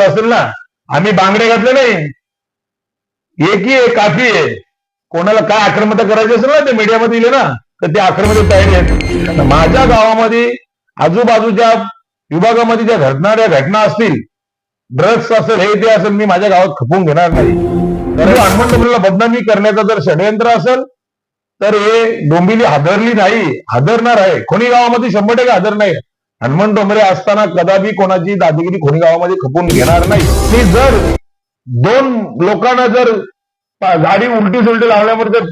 होत असेल ना आम्ही बांगडे घातले नाही. एकी आहे काफी आहे. कोणाला काय आक्रमता करायची असेल ना ते मीडियामध्ये दिले ना तर ते आक्रमक तयारी आहेत माझ्या गावामध्ये आजूबाजूच्या विभागामध्ये ज्या घडणाऱ्या घटना असतील ड्रग्स असेल हे ते असेल मी माझ्या गावात खपवून घेणार नाही. तर बदनामी करण्याचं जर षडयंत्र असेल तर हे डोंबिवली हादरली नाही हादरणार आहे. कोणी गावामध्ये शंभर टक्के हादर नाही. हनुमान डोंबरे असताना कदापि कोणाची दादागिरी कोणी गावामध्ये खपून घेणार नाही. मी जर दोन लोकांना जर गाडी उलटी सुलटी लावल्यावर जर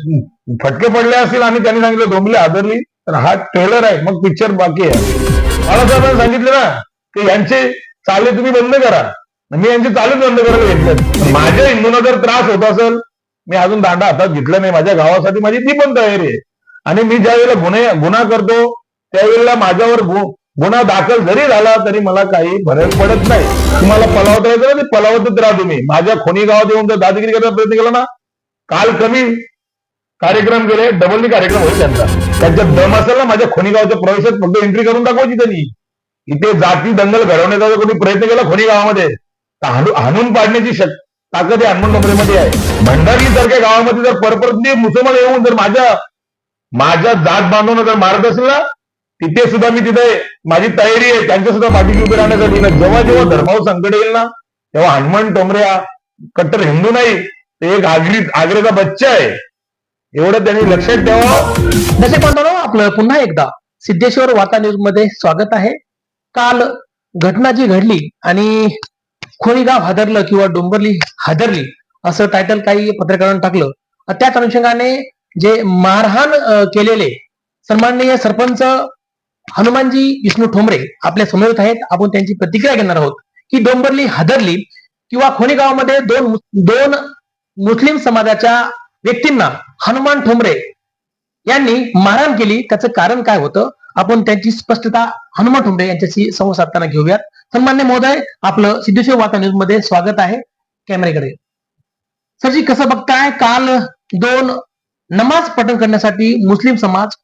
फटके पडले असतील आणि त्यांनी सांगितलं डोंबली आदरली तर हा ट्रेलर आहे मग पिक्चर बाकी आहे. मला सांगितलं ना की यांचे चाले तुम्ही बंद करा. मी यांचे चालूच बंद करायला घेतलं माझ्या हिंदूंना जर त्रास होत असेल मी अजून दांडा हातात घेतला नाही. माझ्या गावासाठी माझी ती पण तयारी आहे. आणि मी ज्या वेळेला गुन्हे गुन्हा करतो त्यावेळेला माझ्यावर गु- गुन्हा दाखल जरी झाला तरी मला काही फरक पडत नाही. तुम्हाला पलावता येतं ना ते पलावतच राहा तुम्ही. माझ्या खोनी गावात येऊन जर दादागिरी करायचा प्रयत्न केला ना काल कमी कार्यक्रम केले डबल कार्यक्रम होईल त्यांचा. त्यांच्या दम असेल ना माझ्या खोनी गावाच्या प्रवेशात फक्त एंट्री करून दाखवायची त्यांनी. इथे जाती दंगल घडवण्याचा जर कोणी प्रयत्न केला खोनी गावामध्ये तर हाणून पाडण्याची शक ताकद या हनुमान डोंगरेमध्ये आहे. भंडारी सारख्या गावामध्ये जर परपरत मुसलमान येऊन जर माझ्या माझ्या जात बांधवनं जर मारत असेल ना तिथे सुद्धा मी तिथे माझी तयारी आहे. त्यांच्या सुद्धा पाठीशी उभे राहण्यासाठी. ना जेव्हा जेव्हा धर्मावर संकट येईल ना तेव्हा हनुमान टोमरे हा कट्टर हिंदू नाही ते एक आगरी आग्रेचा बच्चा आहे. एवढं त्यांनी लक्षात ठेवावं दशक बांधवांनो आपलं पुन्हा एकदा सिद्धेश्वर वार्ता न्यूजमध्ये स्वागत आहे. काल घटना जी घडली आणि खोरीगाव हादरलं किंवा डोंबरली हादरली असं टायटल काही पत्रकारांनी टाकलं. त्याच अनुषंगाने जे मारहाण केलेले सन्माननीय सरपंच हनुमानजी विष्णू ठोंबरे आपल्यासमोर आहेत. आपण त्यांची प्रतिक्रिया घेणार आहोत. की डोंबरली हादरली किंवा खोनी गावामध्ये दोन दोन मुस्लिम समाजाच्या व्यक्तींना हनुमान ठोंबरे यांनी मारहाण केली. त्याचं कारण काय होतं? आपण त्यांची स्पष्टता हनुमान ठोंबरे यांच्याशी संवाद साधताना घेऊयात. सन्मान्य महोदय आपलं सिद्धेश्वर वार्ता न्यूजमध्ये स्वागत आहे कॅमेऱ्याकडे. सरजी कसं बघताय? काल दोन नमाज पठण करण्यासाठी मुस्लिम समाज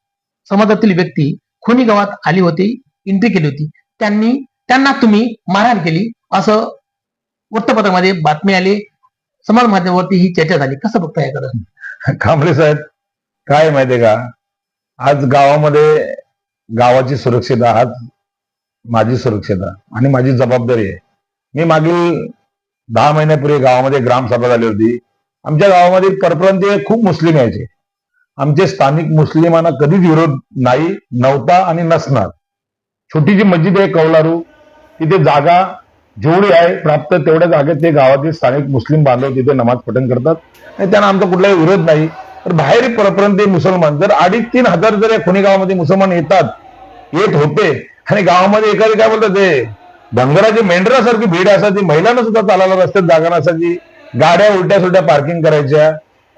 समाजातील व्यक्ती खुनी गावात आली होती एंट्री केली होती. त्यांनी त्यांना तुम्ही मारहाण केली असं वृत्तपत्रामध्ये बातमी आली. समाज माध्यमावरती ही चर्चा झाली. कसं बघताय याकडे कांबळे साहेब काय माहितीये का? आज गावामध्ये गावाची सुरक्षता आज माझी सुरक्षता आणि माझी जबाबदारी आहे. मी मागील दहा महिन्यापूर्वी गावामध्ये ग्रामसभा झाली होती. आमच्या गावामध्ये परप्रांतीय खूप मुस्लिम यायचे. आमचे स्थानिक मुस्लिमांना कधीच विरोध नाही नव्हता आणि नसणार. छोटीशी मस्जिद आहे कौलारू. तिथे जागा जेवढी आहे प्राप्त तेवढ्या जागेत ते गावातील स्थानिक मुस्लिम बांधव तिथे नमाज पठण करतात. आणि त्यांना आमचा कुठलाही विरोध नाही. तर बाहेर परपर्यंत मुसलमान. जर अडीच तीन हजार जर या खुणी गावामध्ये मुसलमान येतात येत होते आणि गावामध्ये एखादी काय बोलतात ते डंगराची मेंढरासारखी भीड असायची महिलांना सुद्धा चालायला रस्त्यात जागा नसायची. गाड्या उलट्या सुलट्या पार्किंग करायच्या.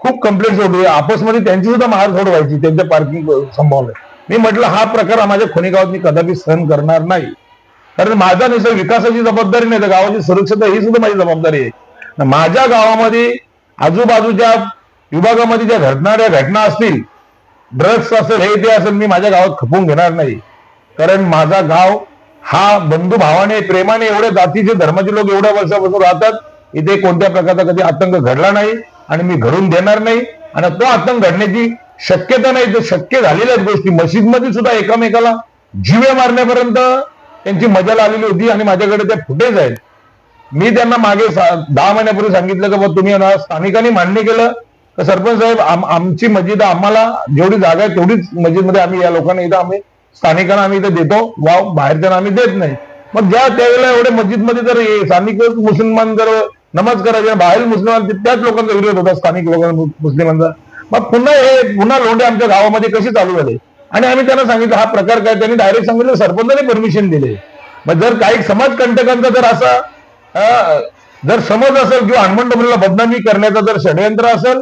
खूप कंप्लेंट होतो आपसमध्ये त्यांची सुद्धा मारझोड व्हायची त्यांच्या पार्किंग संभावलं मी म्हटलं हा प्रकार माझ्या खुनी गावात मी कदापि सहन करणार नाही. कारण माझा निसर्ग विकासाची जबाबदारी नाही तर गावाची सुरक्षता ही सुद्धा माझी जबाबदारी आहे. माझ्या गावामध्ये आजूबाजूच्या विभागामध्ये ज्या घडणाऱ्या घटना असतील ड्रग्स असेल हे ते असेल मी माझ्या गावात खपवून घेणार नाही. कारण माझा गाव हा बंधू भावाने प्रेमाने एवढ्या जातीचे धर्माचे लोक एवढ्या वर्षापासून राहतात इथे कोणत्या प्रकारचा कधी आतंक घडला नाही. आणि मी घडून देणार नाही. आणि तो आतंक घडण्याची शक्यता नाही. तर शक्य झालेल्याच गोष्टी. मशीदमध्ये सुद्धा एकामेकाला जीवे मारण्यापर्यंत त्यांची मजा लागलेली होती आणि माझ्याकडे ते फुटेज आहेत. मी त्यांना मागे दहा महिन्यापूर्वी सांगितलं की तुम्ही ना स्थानिकांनी मान्य केलं. तर सरपंच साहेब आमची मस्जिद आम्हाला जेवढी जागा आहे तेवढीच मस्जिदमध्ये आम्ही या लोकांना इथं आम्ही स्थानिकांना आम्ही इथं देतो. वाव बाहेरच्यांना आम्ही देत नाही. मग ज्या त्यावेळेला एवढे मस्जिदमध्ये जर स्थानिक मुसलमान जर नमाज करावी बाहेर मुस्लिमान त्याच लोकांचा विरोध होता स्थानिक लोकांना मुस्लिमांचा. मग पुन्हा हे पुन्हा लोंढे आमच्या गावामध्ये कसे चालू झाले? आणि आम्ही त्यांना सांगितलं हा प्रकार काय? त्यांनी डायरेक्ट सांगितलं सरपंचाने परमिशन दिले. मग जर काही समाजकंटकांचा जर असा जर समज असेल किंवा हनुमान डोंबरीला बदनामी करण्याचा जर षडयंत्र असेल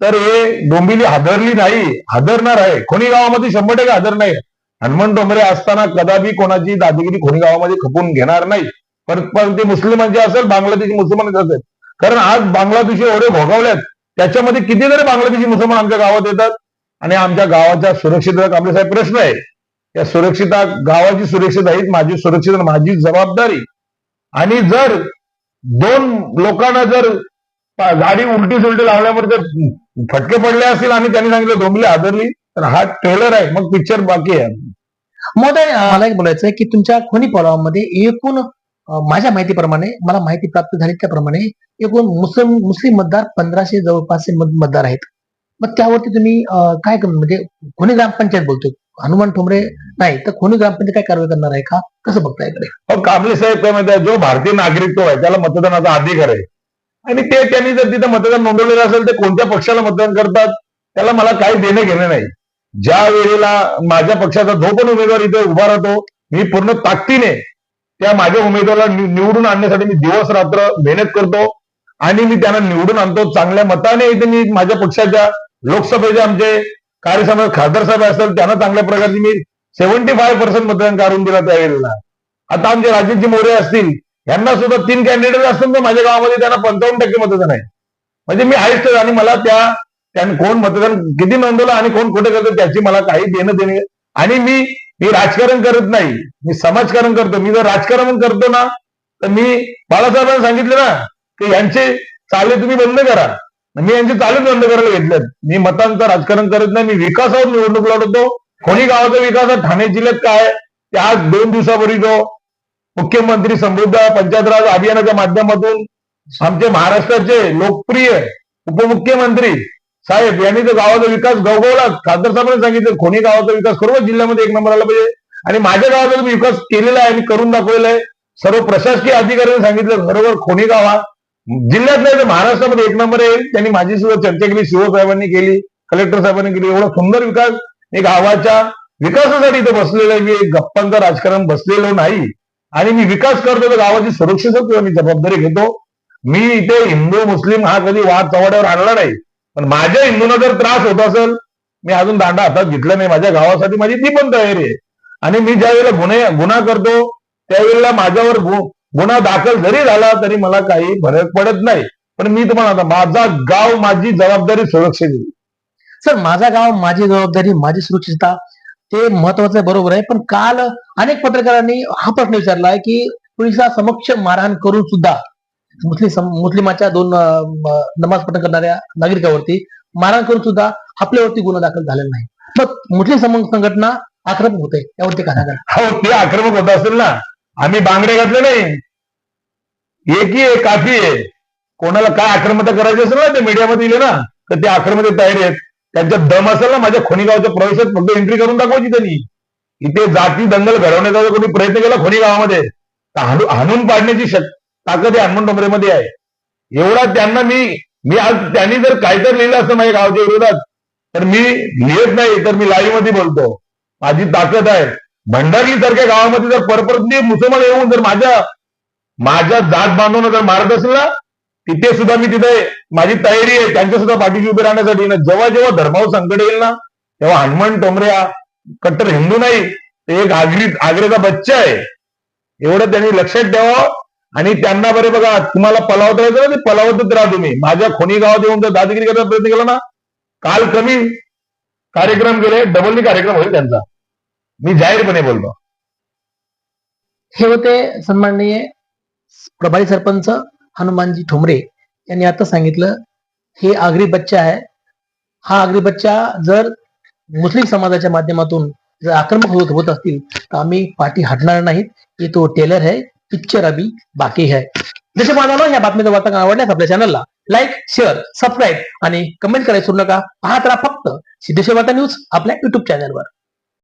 तर हे डोंबिवली हादरली नाही हादरणार आहे. कोणी गावामध्ये शंभर टक्के हादर नाही. हनुमान डोंबरे असताना कदापि कोणाची दादागिरी कोणी गावामध्ये खपून घेणार नाही. पण पण ते मुस्लिमांचे असेल बांगलादेशी मुसलमानांचे असेल. कारण आज बांगलादेशी एवढे भोगावल्यात त्याच्यामध्ये कितीतरी बांगलादेशी मुसलमान आमच्या गावात येतात. आणि आमच्या गावाच्या सुरक्षितता आपले साहेब प्रश्न आहे. या सुरक्षिता गावाची सुरक्षितता हीच माझी सुरक्षित माझी जबाबदारी. आणि जर दोन लोकांना जर गाडी उलटी सुलटी लावल्यावर जर फटके पडले असतील आणि त्यांनी सांगितलं डोंबली आदरली तर हा ट्रेलर आहे. मग पिक्चर बाकी आहे. मग मला एक बोलायचं आहे की तुमच्या खोनी पलावामध्ये एकूण माझ्या माहितीप्रमाणे मला माहिती प्राप्त झाली त्याप्रमाणे एकूण मुस्लिम मुस्लिम मतदार पंधराशे जवळपासचे मत- मतदार आहेत. मग त्यावरती तुम्ही काय म्हणजे कोणी ग्रामपंचायत बोलतो हनुमान ठोंबरे नाही तर कोणी ग्रामपंचायत काय कारवाई करणार आहे का? कसं बघता येते कांबळे साहेब काय माहिती आहे, जो भारतीय नागरिक तो आहे त्याला मतदानाचा अधिकार आहे. आणि ते त्यांनी जर तिथं मतदान नोंदवलेलं असेल ते कोणत्या पक्षाला मतदान करतात? त्याला मला काही देणं घेणं नाही. ज्या वेळेला माझ्या पक्षाचा जो पण उमेदवार इथे उभा राहतो मी पूर्ण ताकदीने त्या माझ्या उमेदवाराला निवडून आणण्यासाठी मी दिवस रात्र मेहनत करतो. आणि मी त्यांना निवडून आणतो चांगल्या मताने. इथे मी माझ्या पक्षाच्या लोकसभेचे आमचे कार्यसभा खासदार साहेब असतील त्यांना चांगल्या प्रकारची मी सेव्हन्टी फाय पर्सेंट मतदान काढून दिला त्यावेळेला आता आमचे राजेशजी मोरे असतील यांना सुद्धा तीन कॅन्डिडेट असतील तर माझ्या गावामध्ये त्यांना पंचावन्न टक्के मतदान आहे. म्हणजे मी हायस्ट आणि मला त्या कोण मतदान किती नोंदवलं आणि कोण कुठे करतो त्याची मला काही देणं देणे आणि मी मी राजकारण करत नाही मी समाजकारण करतो. मी जर राजकारण करतो ना तर मी बाळासाहेबांना सांगितलं ना की यांचे चाले तुम्ही बंद करा. मी यांचे चालेच बंद करायला घेतलेत. मी मतांचं राजकारण करत नाही मी विकासावर निवडणूक लढवतो. कोणी गावाचा विकास आहे ठाणे जिल्ह्यात काय ते आज दोन दिवसापूर्वी जो मुख्यमंत्री समृद्ध पंचायत राज अभियानाच्या माध्यमातून आमचे महाराष्ट्राचे लोकप्रिय उपमुख्यमंत्री साहेब यांनी तर गावाचा विकास गवगवला खासदार साहेबांनी सांगितलं कोणी गावाचा विकास सर्व जिल्ह्यामध्ये एक नंबर आला पाहिजे. आणि माझ्या गावाचा मी विकास केलेला आहे आणि करून दाखवलेला आहे. सर्व प्रशासकीय अधिकाऱ्यांनी सांगितलं बरोबर खोनी गावा जिल्ह्यात नाही तर महाराष्ट्रामध्ये एक नंबर येईल. त्यांनी माझी सुद्धा चर्चा केली शिवसाहेबांनी केली कलेक्टर साहेबांनी केली. एवढा सुंदर विकास मी गावाच्या विकासासाठी इथे बसलेलो आहे. मी एक गप्पांचं राजकारण बसलेलो नाही. आणि मी विकास करतो तर गावाची सुरक्षेचा किंवा मी जबाबदारी घेतो. मी इथे हिंदू मुस्लिम हा कधी वाद चव्हाड्यावर आणला नाही. पण माझ्या हिंदूंना जर त्रास होत असेल मी अजून दांडा हातात घेतला नाही. माझ्या गावासाठी माझी ती पण तयारी आहे. आणि मी ज्या वेळेला गुन्हे गुन्हा करतो त्यावेळेला माझ्यावर गुन्हा दाखल जरी झाला तरी मला काही फरक पडत नाही. पण मी तुम्हाला आता माझा गाव माझी जबाबदारी सुरक्षित सर माझा गाव माझी जबाबदारी माझी सुरक्षितता ते महत्वाचं बरोबर आहे. पण काल अनेक पत्रकारांनी हा प्रश्न विचारला आहे की पोलिसा समक्ष मारहाण करून सुद्धा मुस्लिम मुस्लिमाच्या दोन नमाज पठण करणाऱ्या नागरिकावरती मारहाण करून सुद्धा आपल्यावरती गुन्हा दाखल झालेला नाही. मग मुस्लिम सम- संघटना आक्रमक होते यावरती काय सांगाल? हो ते आक्रमक होत असेल ना. आम्ही बांगडे घातले नाही. एकही एक काफी आहे. कोणाला काय आक्रमता करायची असेल ना ते मीडियामध्ये दिले ना. तर ते आक्रमते तयारी आहेत. त्यांच्यात दम असेल ना माझ्या खोनीगावच्या प्रवेशात फक्त एंट्री करून दाखवायची त्यांनी. इथे जाती दंगल घडवण्याचा जर कोणी प्रयत्न केला खोनी गावामध्ये तर हाणून पाडण्याची शक ताकद या हनुमान डोंबरेमध्ये आहे. एवढा त्यांना मी मी आज त्यांनी जर काहीतरी लिहिलं असतं माझ्या गावाच्या विरोधात तर मी लिहित नाही तर मी लाईव्हमध्ये बोलतो. माझी ताकद आहे. भंडारली सारख्या गावामध्ये जर परपरत मुसलमान येऊन जर माझ्या माझ्या जात बांधवनं जर मारत असेल ना तिथे सुद्धा मी तिथे माझी तयारी आहे. त्यांच्या सुद्धा पाठीशी उभे राहण्यासाठी. ना जेव्हा जेव्हा धर्मावर संकट येईल ना तेव्हा हनुमान टोमरे हा कट्टर हिंदू नाही ते एक आगरी आग्रेचा बच्चा आहे. एवढं त्यांनी लक्षात ठेवावं. आणि त्यांना बरे बघा तुम्हाला पलावत राहायचं ना ते पलावतच राहा तुम्ही. माझ्या खोनी गावात येऊन जर दादागिरी करायचा प्रयत्न केला ना काल कमी कार्यक्रम केले डबलनी कार्यक्रम होईल त्यांचा. मी जाहीरपणे बोलतो हे होते सन्माननीय प्रभारी सरपंच हनुमानजी ठोंबरे यांनी आता सांगितलं हे आगरी बच्चा आहे. हा आगरी बच्चा जर मुस्लिम समाजाच्या माध्यमातून जर आक्रमक होत होत असतील तर आम्ही पाठी हटणार नाहीत. की तो टेलर आहे. पिक्चर अभी बाकी है. जसे मला या बातमीचा वार्तांकन आवडल्यास आपल्या चॅनलला लाईक शेअर सबस्क्राईब आणि कमेंट करायला विसरू नका. पाहत राहा फक्त सिद्धेश्वर वार्ता न्यूज आपल्या युट्यूब चॅनलवर